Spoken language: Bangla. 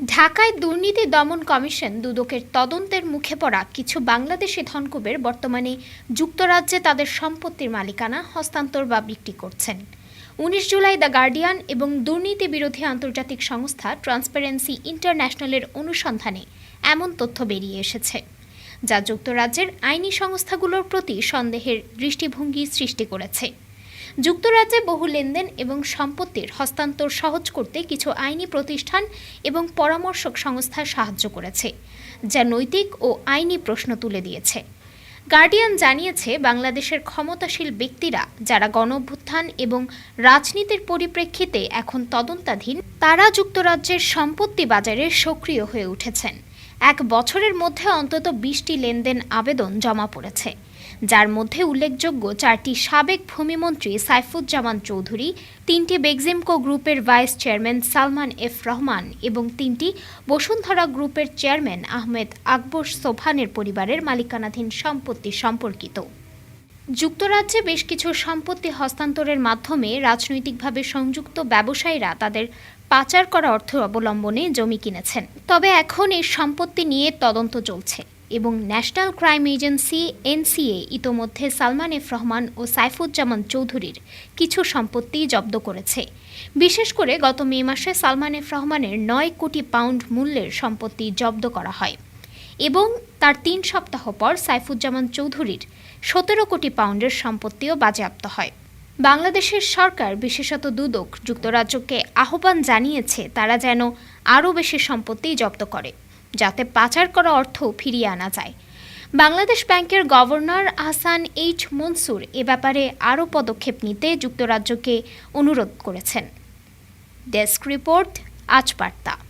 ঢাকায় দুর্নীতি দমন কমিশন দুদকের তদন্তের মুখে পড়া কিছু বাংলাদেশি ধনকুবের বর্তমানে যুক্তরাজ্যে তাদের সম্পত্তির মালিকানা, হস্তান্তর বা বিক্রি করছেন। উনিশ জুলাই দ্য গার্ডিয়ান এবং দুর্নীতি বিরোধী আন্তর্জাতিক সংস্থা ট্রান্সপারেন্সি ইন্টারন্যাশনালের অনুসন্ধানে এমন তথ্য বেরিয়ে এসেছে, যা যুক্তরাজ্যের আইনি সংস্থাগুলোর প্রতি সন্দেহের দৃষ্টিভঙ্গি সৃষ্টি করেছে। যুক্তরাজ্যে বহু লেনদেন এবং সম্পত্তির হস্তান্তর সহজ করতে কিছু আইনি প্রতিষ্ঠান এবং পরামর্শক সংস্থা সাহায্য করেছে, যা নৈতিক ও আইনি প্রশ্ন তুলে দিয়েছে। গার্ডিয়ান জানিয়েছে, বাংলাদেশের ক্ষমতাশীল ব্যক্তিরা যারা গণঅভ্যুত্থান এবং রাজনীতির পরিপ্রেক্ষিতে এখন তদন্তাধীন, তারা যুক্তরাজ্যের সম্পত্তি বাজারে সক্রিয় হয়ে উঠেছেন। এক বছরের মধ্যে অন্তত বিশটি লেনদেন আবেদন জমা পড়েছে। যার মধ্যে উল্লেখযোগ্য চারটি সাবেক ভূমিমন্ত্রী সাইফুজ্জামান চৌধুরী, তিনটি বেগজিমকো গ্রুপের vice chairman Salman F Rahman এবং তিনটি বসুন্ধরা গ্রুপের চেয়ারম্যান আহমেদ আকবর সোফানের পরিবারের মালিকানাধীন সম্পত্তি সম্পর্কিত। যুক্তরাজ্যে বেশ কিছু সম্পত্তি হস্তান্তরের মাধ্যমে রাজনৈতিকভাবে সংযুক্ত ব্যবসায়ীরা তাদের পাচার করা অর্থ অবলম্বনে জমি কিনেছেন। তবে এখন এই সম্পত্তি নিয়ে তদন্ত চলছে এবং ন্যাশনাল ক্রাইম এজেন্সি, এনসিএ, ইতোমধ্যে সালমান এফ রহমান ও সাইফুজ্জামান চৌধুরীর কিছু সম্পত্তি জব্দ করেছে। বিশেষ করে গত মে মাসে সালমান এফ রহমানের নয় কোটি পাউন্ড মূল্যের সম্পত্তি জব্দ করা হয়। এবং তার তিন সপ্তাহ পর সাইফুজ্জামান চৌধুরীর সতেরো কোটি পাউন্ডের সম্পত্তিও বাজেয়াপ্ত হয়। বাংলাদেশের সরকার, বিশেষত দুদক, যুক্তরাজ্যকে আহ্বান জানিয়েছে, তারা যেন আরও বেশি সম্পত্তি জব্দ করে, যাতে পাচার করা অর্থ ফিরিয়ে আনা যায়। বাংলাদেশ ব্যাংকের গভর্নর আহসান এইচ মনসুর এ ব্যাপারে আরও পদক্ষেপ নিতে যুক্তরাজ্যকে অনুরোধ করেছেন। ডেস্ক রিপোর্ট, আজ বার্তা।